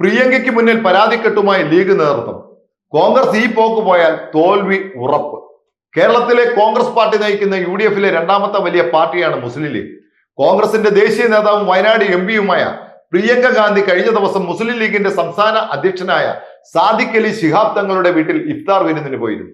പ്രിയങ്കയ്ക്ക് മുന്നിൽ പരാതിക്കെട്ടുമായി ലീഗ് നേതൃത്വം. കോൺഗ്രസ് ഈ പോക്ക് പോയാൽ തോൽവി ഉറപ്പ്. കേരളത്തിലെ കോൺഗ്രസ് പാർട്ടി നയിക്കുന്ന യു ഡി എഫിലെ രണ്ടാമത്തെ വലിയ പാർട്ടിയാണ് മുസ്ലിം ലീഗ്. കോൺഗ്രസിന്റെ ദേശീയ നേതാവും വയനാട് എം പിയുമായ പ്രിയങ്ക ഗാന്ധി കഴിഞ്ഞ ദിവസം മുസ്ലിം ലീഗിന്റെ സംസ്ഥാന അധ്യക്ഷനായ സാദിഖ് അലി ശിഹാബ് തങ്ങളുടെ വീട്ടിൽ ഇഫ്താർ വിരുന്നിന് പോയിരുന്നു.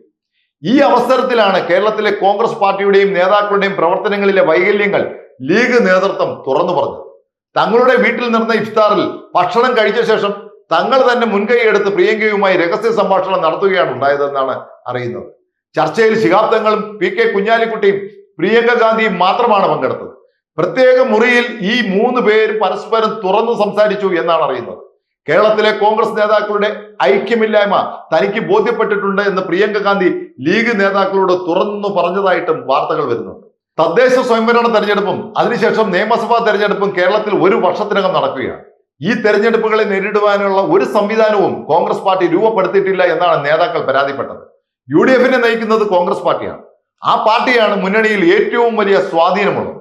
ഈ അവസരത്തിലാണ് കേരളത്തിലെ കോൺഗ്രസ് പാർട്ടിയുടെയും നേതാക്കളുടെയും പ്രവർത്തനങ്ങളിലെ വൈകല്യങ്ങൾ ലീഗ് നേതൃത്വം തുറന്നു പറഞ്ഞത്. തങ്ങളുടെ വീട്ടിൽ നടന്ന ഇഫ്താറിൽ ഭക്ഷണം കഴിച്ച ശേഷം തങ്ങൾ തന്നെ മുൻകൈയെടുത്ത് പ്രിയങ്കയുമായി രഹസ്യ സംഭാഷണം നടത്തുകയാണ് ഉണ്ടായതെന്നാണ് അറിയുന്നത്. ചർച്ചയിൽ ശിഹാബ് തങ്ങളും പി കെ കുഞ്ഞാലിക്കുട്ടിയും പ്രിയങ്ക ഗാന്ധിയും മാത്രമാണ് പങ്കെടുത്തത്. പ്രത്യേക മുറിയിൽ ഈ മൂന്ന് പേര് പരസ്പരം തുറന്നു സംസാരിച്ചു എന്നാണ് അറിയുന്നത്. കേരളത്തിലെ കോൺഗ്രസ് നേതാക്കളുടെ ഐക്യമില്ലായ്മ തനിക്ക് ബോധ്യപ്പെട്ടിട്ടുണ്ട് എന്ന് പ്രിയങ്ക ഗാന്ധി ലീഗ് നേതാക്കളോട് തുറന്നു പറഞ്ഞതായിട്ടും വാർത്തകൾ വരുന്നുണ്ട്. തദ്ദേശ സ്വയംഭരണ തെരഞ്ഞെടുപ്പും അതിനുശേഷം നിയമസഭാ തെരഞ്ഞെടുപ്പും കേരളത്തിൽ ഒരു വർഷത്തിനകം നടക്കുകയാണ്. ഈ തെരഞ്ഞെടുപ്പുകളെ നേരിടുവാനുള്ള ഒരു സംവിധാനവും കോൺഗ്രസ് പാർട്ടി രൂപപ്പെടുത്തിയിട്ടില്ല എന്നാണ് നേതാക്കൾ പരാതിപ്പെട്ടത്. യു ഡി എഫിനെ നയിക്കുന്നത് കോൺഗ്രസ് പാർട്ടിയാണ്. ആ പാർട്ടിയാണ് മുന്നണിയിൽ ഏറ്റവും വലിയ സ്വാധീനമുള്ളത്.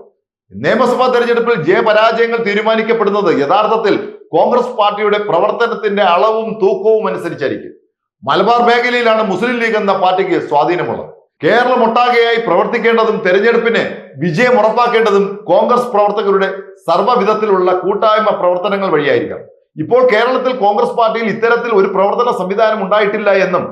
നിയമസഭാ തെരഞ്ഞെടുപ്പിൽ ജയപരാജയങ്ങൾ തീരുമാനിക്കപ്പെടുന്നത് യഥാർത്ഥത്തിൽ കോൺഗ്രസ് പാർട്ടിയുടെ പ്രവർത്തനത്തിന്റെ അളവും തൂക്കവും അനുസരിച്ചായിരിക്കും. മലബാർ മേഖലയിലാണ് മുസ്ലിം ലീഗ് എന്ന പാർട്ടിക്ക് സ്വാധീനമുള്ളത്. കേരളം ഒട്ടാകെയായി പ്രവർത്തിക്കേണ്ടതും തെരഞ്ഞെടുപ്പിന് വിജയം ഉറപ്പാക്കേണ്ടതും കോൺഗ്രസ് പ്രവർത്തകരുടെ സർവവിധത്തിലുള്ള കൂട്ടായ്മ പ്രവർത്തനങ്ങൾ വഴിയായിരിക്കാം. ഇപ്പോൾ കേരളത്തിൽ കോൺഗ്രസ് പാർട്ടിയിൽ ഇത്തരത്തിൽ ഒരു പ്രവർത്തന സംവിധാനം ഉണ്ടായിട്ടില്ല എന്നും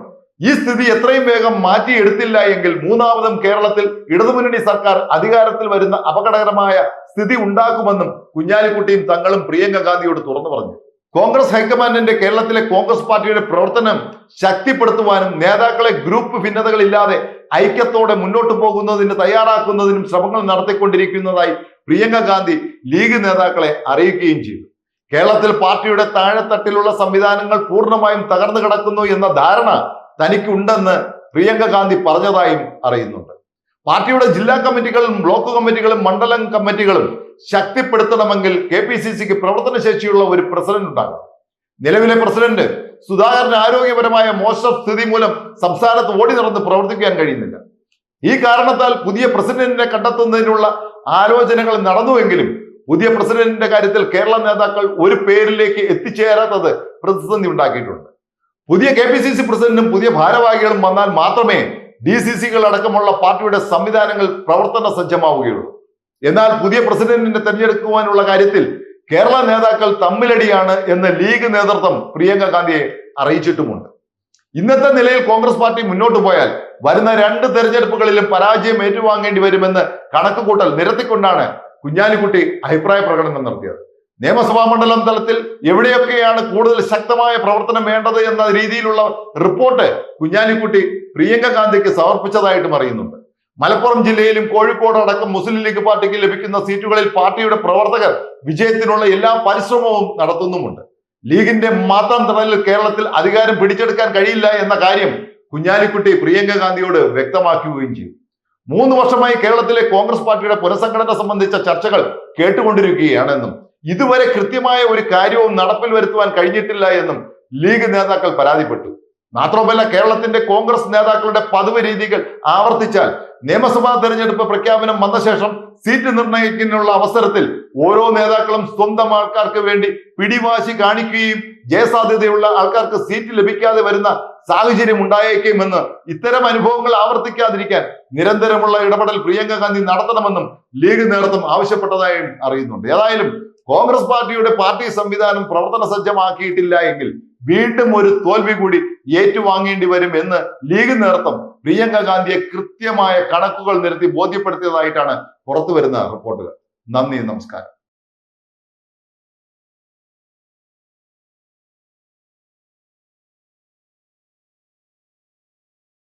ഈ സ്ഥിതി എത്രയും വേഗം മാറ്റിയെടുത്തില്ല എങ്കിൽ മൂന്നാമതും കേരളത്തിൽ ഇടതുമുന്നണി സർക്കാർ അധികാരത്തിൽ വരുന്ന അപകടകരമായ സ്ഥിതി ഉണ്ടാക്കുമെന്നും കുഞ്ഞാലിക്കുട്ടിയും തങ്ങളും പ്രിയങ്ക ഗാന്ധിയോട് തുറന്നു പറഞ്ഞു. കോൺഗ്രസ് ഹൈക്കമാൻഡിന്റെ കേരളത്തിലെ കോൺഗ്രസ് പാർട്ടിയുടെ പ്രവർത്തനം ശക്തിപ്പെടുത്തുവാനും നേതാക്കളെ ഗ്രൂപ്പ് ഭിന്നതകളില്ലാതെ ഐക്യത്തോടെ മുന്നോട്ട് പോകുന്നതിന് തയ്യാറാക്കുന്നതിനും ശ്രമങ്ങൾ നടത്തിക്കൊണ്ടിരിക്കുന്നതായി പ്രിയങ്ക ഗാന്ധി ലീഗ് നേതാക്കളെ അറിയിക്കുകയും ചെയ്തു. കേരളത്തിൽ പാർട്ടിയുടെ താഴെത്തട്ടിലുള്ള സംവിധാനങ്ങൾ പൂർണമായും തകർന്നു കിടക്കുന്നു എന്ന ധാരണ തനിക്കുണ്ടെന്ന് പ്രിയങ്ക ഗാന്ധി പറഞ്ഞതായും അറിയുന്നുണ്ട്. പാർട്ടിയുടെ ജില്ലാ കമ്മിറ്റികളും ബ്ലോക്ക് കമ്മിറ്റികളും മണ്ഡലം കമ്മിറ്റികളും ശക്തിപ്പെടുത്തണമെങ്കിൽ കെ പി സി സിക്ക് പ്രവർത്തനശേഷിയുള്ള ഒരു പ്രസിഡന്റ് ഉണ്ടാകും നിലവിലെ പ്രസിഡന്റ് സുധാകരന് ആരോഗ്യപരമായ മോശസ്ഥിതി മൂലം സംസ്ഥാനത്ത് ഓടി നടന്ന് പ്രവർത്തിക്കാൻ കഴിയുന്നില്ല. ഈ കാരണത്താൽ പുതിയ പ്രസിഡന്റിനെ കണ്ടെത്തുന്നതിനുള്ള ആലോചനകൾ നടന്നുവെങ്കിലും പുതിയ പ്രസിഡന്റിന്റെ കാര്യത്തിൽ കേരള നേതാക്കൾ ഒരു പേരിലേക്ക് എത്തിച്ചേരാത്തത് പ്രതിസന്ധി ഉണ്ടാക്കിയിട്ടുണ്ട്. പുതിയ കെ പി സി സി പ്രസിഡന്റും പുതിയ ഭാരവാഹികളും വന്നാൽ മാത്രമേ ഡി സി സികൾ അടക്കമുള്ള പാർട്ടിയുടെ സംവിധാനങ്ങൾ പ്രവർത്തന സജ്ജമാവുകയുള്ളൂ എന്നാൽ പുതിയ പ്രസിഡന്റിനെ തെരഞ്ഞെടുക്കുവാനുള്ള കാര്യത്തിൽ കേരള നേതാക്കൾ തമ്മിലടിയാണ് എന്ന് ലീഗ് നേതൃത്വം പ്രിയങ്ക ഗാന്ധിയെ അറിയിച്ചിട്ടുമുണ്ട്. ഇന്നത്തെ നിലയിൽ കോൺഗ്രസ് പാർട്ടി മുന്നോട്ട് പോയാൽ വരുന്ന രണ്ട് തെരഞ്ഞെടുപ്പുകളിലും പരാജയം ഏറ്റുവാങ്ങേണ്ടി വരുമെന്ന് കണക്കുകൂട്ടൽ നിരത്തിക്കൊണ്ടാണ് കുഞ്ഞാലിക്കുട്ടി അഭിപ്രായ പ്രകടനം നടത്തിയത്. നിയമസഭാ മണ്ഡലം തലത്തിൽ എവിടെയൊക്കെയാണ് കൂടുതൽ ശക്തമായ പ്രവർത്തനം വേണ്ടത് എന്ന രീതിയിലുള്ള റിപ്പോർട്ട് കുഞ്ഞാലിക്കുട്ടി പ്രിയങ്ക ഗാന്ധിക്ക് സമർപ്പിച്ചതായിട്ടും അറിയുന്നുണ്ട്. മലപ്പുറം ജില്ലയിലും കോഴിക്കോട് അടക്കം മുസ്ലിം ലീഗ് പാർട്ടിക്ക് ലഭിക്കുന്ന സീറ്റുകളിൽ പാർട്ടിയുടെ പ്രവർത്തകർ വിജയത്തിനുള്ള എല്ലാ പരിശ്രമവും നടത്തുന്നുമുണ്ട്. ലീഗിന്റെ മാത്രം തണലിൽ കേരളത്തിൽ അധികാരം പിടിച്ചെടുക്കാൻ കഴിയില്ല എന്ന കാര്യം കുഞ്ഞാലിക്കുട്ടി പ്രിയങ്ക ഗാന്ധിയോട് വ്യക്തമാക്കുകയും ചെയ്തു. മൂന്ന് വർഷമായി കേരളത്തിലെ കോൺഗ്രസ് പാർട്ടിയുടെ പുനഃസംഘടന സംബന്ധിച്ച ചർച്ചകൾ കേട്ടുകൊണ്ടിരിക്കുകയാണെന്നും ഇതുവരെ കൃത്യമായ ഒരു കാര്യവും നടപ്പിൽ വരുത്തുവാൻ കഴിഞ്ഞിട്ടില്ല എന്നും ലീഗ് നേതാക്കൾ പരാതിപ്പെട്ടു. മാത്രമല്ല കേരളത്തിന്റെ കോൺഗ്രസ് നേതാക്കളുടെ പതിവ് രീതികൾ ആവർത്തിച്ചാൽ നിയമസഭാ തെരഞ്ഞെടുപ്പ് പ്രഖ്യാപനം വന്ന ശേഷം സീറ്റ് നിർണയിക്കുന്നതിനുള്ള അവസരത്തിൽ ഓരോ നേതാക്കളും സ്വന്തം ആൾക്കാർക്ക് വേണ്ടി പിടിവാശി കാണിക്കുകയും ജയസാധ്യതയുള്ള ആൾക്കാർക്ക് സീറ്റ് ലഭിക്കാതെ വരുന്ന സാഹചര്യം ഉണ്ടായേക്കുമെന്ന് ഇത്തരം അനുഭവങ്ങൾ ആവർത്തിക്കാതിരിക്കാൻ നിരന്തരമുള്ള ഇടപെടൽ പ്രിയങ്ക ഗാന്ധി നടത്തണമെന്നും ലീഗ് നേതൃത്വം ആവശ്യപ്പെട്ടതായും അറിയുന്നുണ്ട്. ഏതായാലും കോൺഗ്രസ് പാർട്ടിയുടെ പാർട്ടി സംവിധാനം പ്രവർത്തന സജ്ജമാക്കിയിട്ടില്ല എങ്കിൽ വീണ്ടും ഒരു തോൽവി കൂടി ഏറ്റുവാങ്ങേണ്ടി വരും എന്ന് ലീഗ് നേതൃത്വം പ്രിയങ്ക ഗാന്ധിയെ കൃത്യമായ കണക്കുകൾ നിരത്തി ബോധ്യപ്പെടുത്തിയതായിട്ടാണ് പുറത്തു വരുന്ന റിപ്പോർട്ടുകൾ. നന്ദി നമസ്കാരം.